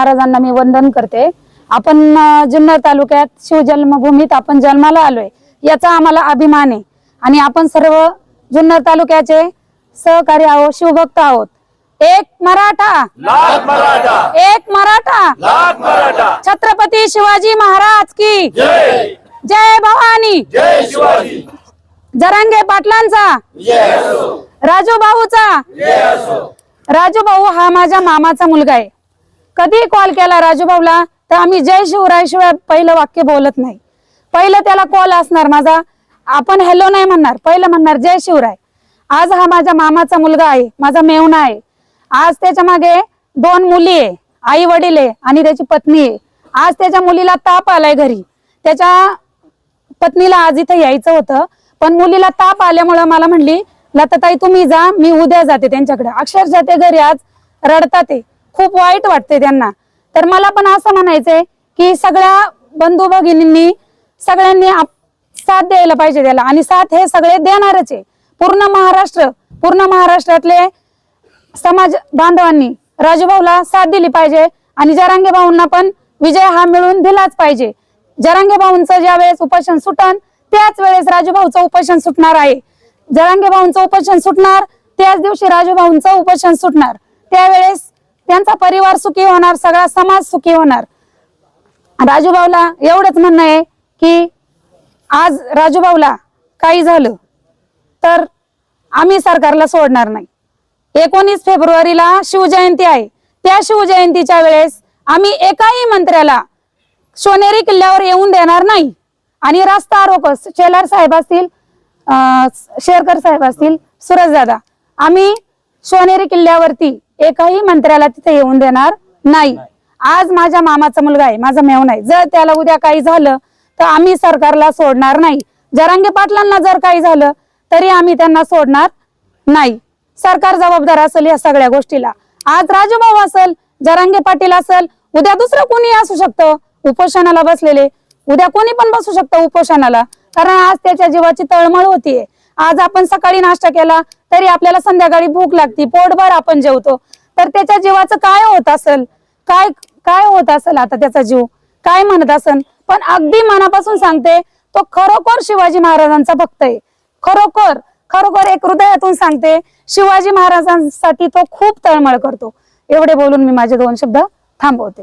महाराजांना मी वंदन करते. आपण जुन्नर तालुक्यात शिवजन्मभूमीत आपण जन्माला आलोय याचा आम्हाला अभिमान आहे. आणि आपण सर्व जुन्नर तालुक्याचे सहकारी आहोत शिवभक्त आहोत. एक मराठा. एक मराठा. छत्रपती शिवाजी महाराज की जय. जय भवानी. जय शिवाजी. जरांगे पाटलांचा. राजू भाऊचा राजू भाऊ हा माझ्या मामाचा मुलगा आहे. कधी कॉल केला राजूभाऊला तर आम्ही जय शिवराय शिवाय पहिलं वाक्य बोलत नाही. पहिलं त्याला कॉल असणार माझा. आपण हॅलो नाही म्हणणार पहिलं म्हणणार जय शिवराय. आज हा माझ्या मामाचा मुलगा आहे माझा मेवणा आहे. आज त्याच्यामागे दोन मुली आहे आई वडील आहे आणि त्याची पत्नी आहे. आज त्याच्या मुलीला ताप आलाय घरी. त्याच्या पत्नीला आज इथं यायचं होतं पण मुलीला ताप आल्यामुळं मला म्हणली लताताई तुम्ही जा मी उद्या जाते त्यांच्याकडे. अक्षरशः ते घरी आज रडतात ते. खूप वाईट वाटते त्यांना. तर मला पण असं म्हणायचंय की सगळ्या बंधू भगिनींनी सगळ्यांनी साथ द्यायला पाहिजे त्याला. आणि साथ हे सगळे देणारच आहे. पूर्ण महाराष्ट्र पूर्ण महाराष्ट्रातले समाज बांधवांनी राजूभाऊला साथ दिली पाहिजे आणि जरांगे भाऊंना पण विजय हा मिळून दिलाच पाहिजे. जरांगे भाऊंचं ज्या वेळेस उपोषण सुटन त्याच वेळेस राजूभाऊचं उपोषण सुटणार आहे. जरांगे भाऊंचं उपोषण सुटणार त्याच दिवशी राजूभाऊंचं उपोषण सुटणार. त्यावेळेस त्यांचा परिवार सुखी होणार सगळा समाज सुखी होणार. राजूभाऊला एवढंच म्हणणं आहे की आज राजूभाऊला काही झालं तर आम्ही सरकारला सोडणार नाही. एकोणीस फेब्रुवारीला शिवजयंती आहे. त्या शिवजयंतीच्या वेळेस आम्ही एकाही मंत्र्याला सोनेरी किल्ल्यावर येऊन देणार नाही. आणि रास्ता आरोप शेलार साहेब असतील शेरकर साहेब असतील सुरजदादा आम्ही सोनेरी किल्ल्यावरती एकाही मंत्र्याला तिथे येऊन देणार नाही. आज माझ्या मामाचा मुलगा आहे माझा मेवणा आहे. जर त्याला उद्या काही झालं तर आम्ही सरकारला सोडणार नाही. जरांगे पाटलांना जर काही झालं तरी आम्ही त्यांना सोडणार नाही. सरकार जबाबदार असेल या सगळ्या गोष्टीला. आज राजूभाऊ असेल जरांगे पाटील असेल उद्या दुसरं कोणी असू शकतं? उपोषणाला बसलेले. उद्या कोणी पण बसू शकतं उपोषणाला. कारण आज त्याच्या जीवाची तळमळ होतीये. आज आपण सकाळी नाश्ता केला तरी आपल्याला संध्याकाळी भूक लागती पोटभर आपण जेवतो. तर त्याच्या जीवाचं काय होत असेल? काय काय होत असेल आता त्याचा जीव? काय म्हणत असेल? पण अगदी मनापासून सांगते तो खरोखर शिवाजी महाराजांचा भक्त आहे. खरोखर खरोखर एक हृदयातून सांगते शिवाजी महाराजांसाठी तो खूप तळमळ करतो. एवढे बोलून मी माझे दोन शब्द थांबवते.